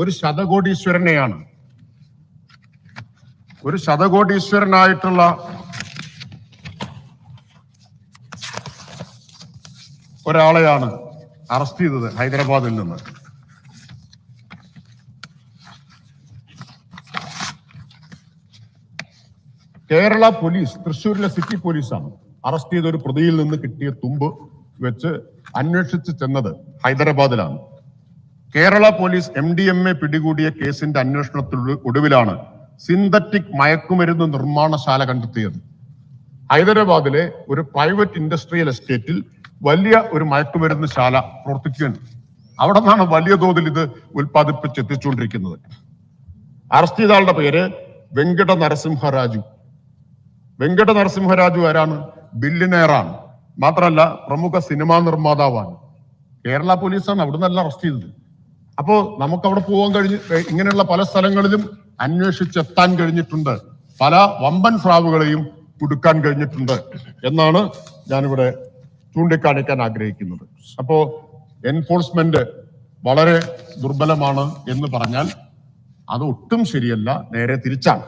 ഒരു ശതകോടീശ്വരനെയാണ്. ഒരു ശതകോടീശ്വരനായിട്ടുള്ള ഒരാളെയാണ് അറസ്റ്റ് ചെയ്തത് ഹൈദരാബാദിൽ നിന്ന്. കേരള പോലീസ് തൃശ്ശൂരിലെ സിറ്റി പോലീസാണ് അറസ്റ്റ് ചെയ്ത ഒരു പ്രതിയിൽ നിന്ന് കിട്ടിയ തുമ്പ് വെച്ച് അന്വേഷിച്ച് ചെന്നത് ഹൈദരാബാദിലാണ്. Kerala police M D M A പിടികൂടിയ കേസിന്റെ അന്വേഷണത്തിൽ ഒടുവിലാണ് സിന്തറ്റിക് മയക്കുമരുന്ന് നിർമ്മാണശാല കണ്ടെത്തിയത്. ഹൈദരാബാദിലെ ഒരു പ്രൈവറ്റ് ഇൻഡസ്ട്രിയൽ എസ്റ്റേറ്റിൽ വലിയ ഒരു മയക്കുമരുന്ന് ശാല പ്രവർത്തിക്കുകയാണ്. അവിടെ നിന്നാണ് വലിയ തോതിൽ ഇത് ഉൽപ്പാദിപ്പിച്ച് എത്തിച്ചുകൊണ്ടിരിക്കുന്നത്. അറസ്റ്റ് ചെയ്ത ആളുടെ പേര് വെങ്കട നരസിംഹരാജു വെങ്കട നരസിംഹരാജു ആരാണ്? ബില്ലിനെയറാണ് മാത്രമല്ല പ്രമുഖ സിനിമാ നിർമ്മാതാവാണ്. കേരള പോലീസാണ് അവിടെ നിന്നല്ല അറസ്റ്റ് ചെയ്തത്. അപ്പോ നമുക്ക് അവിടെ പോകാൻ കഴിഞ്ഞ് ഇങ്ങനെയുള്ള പല സ്ഥലങ്ങളിലും അന്വേഷിച്ചെത്താൻ കഴിഞ്ഞിട്ടുണ്ട്. പല വമ്പൻ ഫ്രാവുകളെയും കുടുക്കാൻ കഴിഞ്ഞിട്ടുണ്ട് എന്നാണ് ഞാനിവിടെ ചൂണ്ടിക്കാണിക്കാൻ ആഗ്രഹിക്കുന്നത്. അപ്പോ എൻഫോഴ്സ്മെന്റ് വളരെ ദുർബലമാണ് എന്ന് പറഞ്ഞാൽ അത് ഒട്ടും ശരിയല്ല നേരെ തിരിച്ചാണ്.